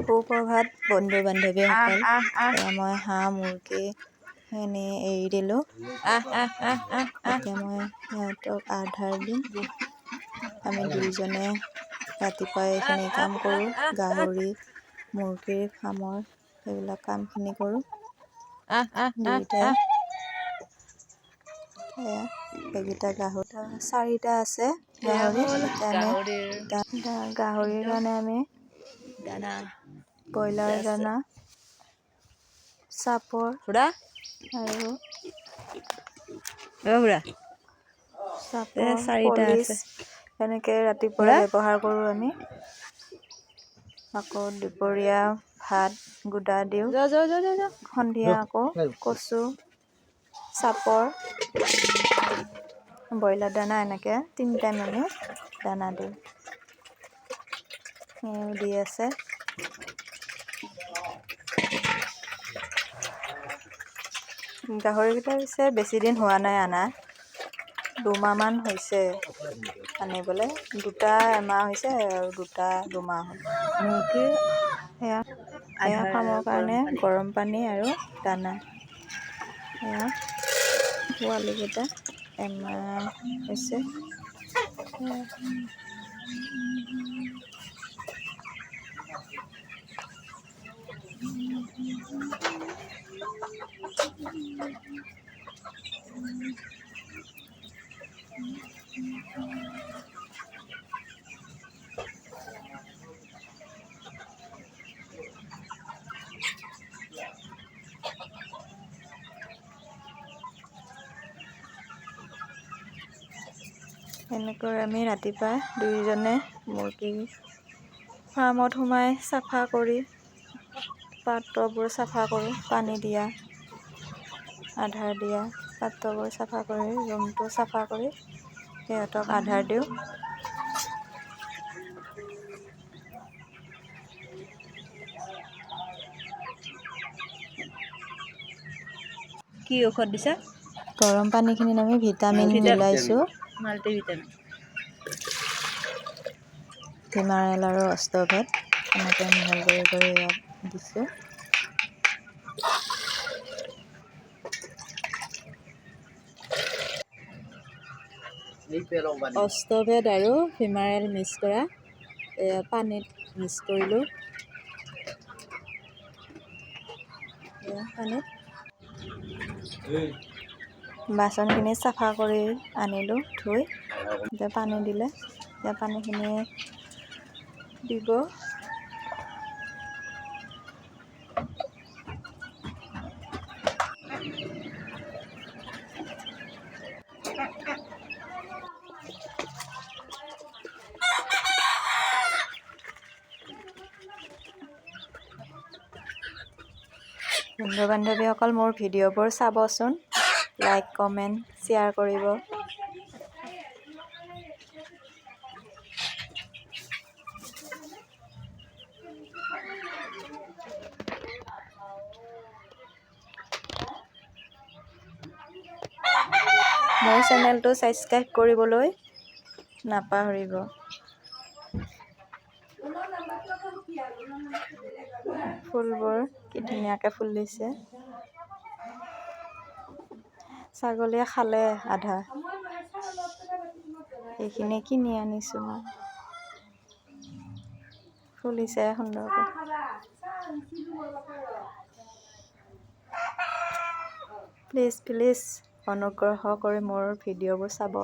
সুপ্ৰভাত বন্ধু বান্ধৱীসকল মই হাঁহ মুৰ্গী এনে এৰি দিলোঁ। এতিয়া মই সিহঁতক আধাৰ দিম। আমি দুইজনে ৰাতিপুৱাই এইখিনি কাম কৰোঁ গাহৰি মুৰ্গীৰ ফাৰ্মৰ সেইবিলাক কামখিনি কৰোঁ। দুয়োটাই আহ গাহৰি। চাৰিটা আছে গাহৰি। গাহৰিৰ কাৰণে আমি দানা। ব্ৰইলাৰ দানা চাপৰ আৰু চাপৰ চাৰিটা এনেকৈ ৰাতিপুৱা ব্যৱহাৰ কৰোঁ আমি। আকৌ দুপৰীয়া ভাত গোদা দিওঁ। সন্ধিয়া আকৌ কচু চাপৰ ব্ৰইলাৰ দানা এনেকৈ তিনি টাইম আমি দানা দিওঁ। দি আছে। গাহৰিকেইটা পিছে বেছি দিন হোৱা নাই অনা দুমাহমান হৈছে আনিবলৈ দুটা এমাহ হৈছে আৰু দুটা দুমাহ হ'ল মুৰ্গীৰ সেয়া খাবৰ গৰম কাৰণে। গৰম পানী আৰু দানা সেয়া পোৱালিকেইটা এমাহ হৈছে সেয়া। এনেকৈ আমি ৰাতিপুৱা দুয়োজনে মুৰ্গী ফাৰ্মত সোমাই চাফা কৰি পাত্ৰবোৰ চাফা কৰোঁ পানী দিয়া আধাৰ দিয়া পাত্ৰবোৰ চাফা কৰি ৰুমটো চাফা কৰি সিহঁতক আধাৰ দিওঁ কি ঔষধ দিছা গৰম পানীখিনিত আমি ভিটামিন। মিলাইছোঁ মাল্টিভিটামিন। ভিমাৰেল আৰু অষ্টভেট এনেকৈ মিহল কৰি কৰি ইয়াত দিছোঁ। অষ্টভেট আৰু ভিমাৰেল মিক্স কৰা পানীত মিক্স কৰিলোঁ। পানীত। বাচনখিনি চাফা কৰি আনিলোঁ ধুই। এতিয়া পানী দিলে। এতিয়া পানীখিনি দিব। বন্ধু বান্ধৱীসকল মোৰ ভিডিঅ'বোৰ চাবচোন। লাইক কমেণ্ট শ্বেয়াৰ কৰিব মোৰ চেনেলটো ছাবস্ক্ৰাইব কৰিবলৈ নাপাহৰিব। ফুলবোৰ কি ধুনীয়াকৈ ফুলিছে ছাগলীয়ে খালে আধা। এইখিনি কিনি আনিছোঁ মই। ফুলিছে সুন্দৰকৈ। প্লিজ প্লিজ অনুগ্ৰহ কৰি মোৰ ভিডিঅ'বোৰ চাব।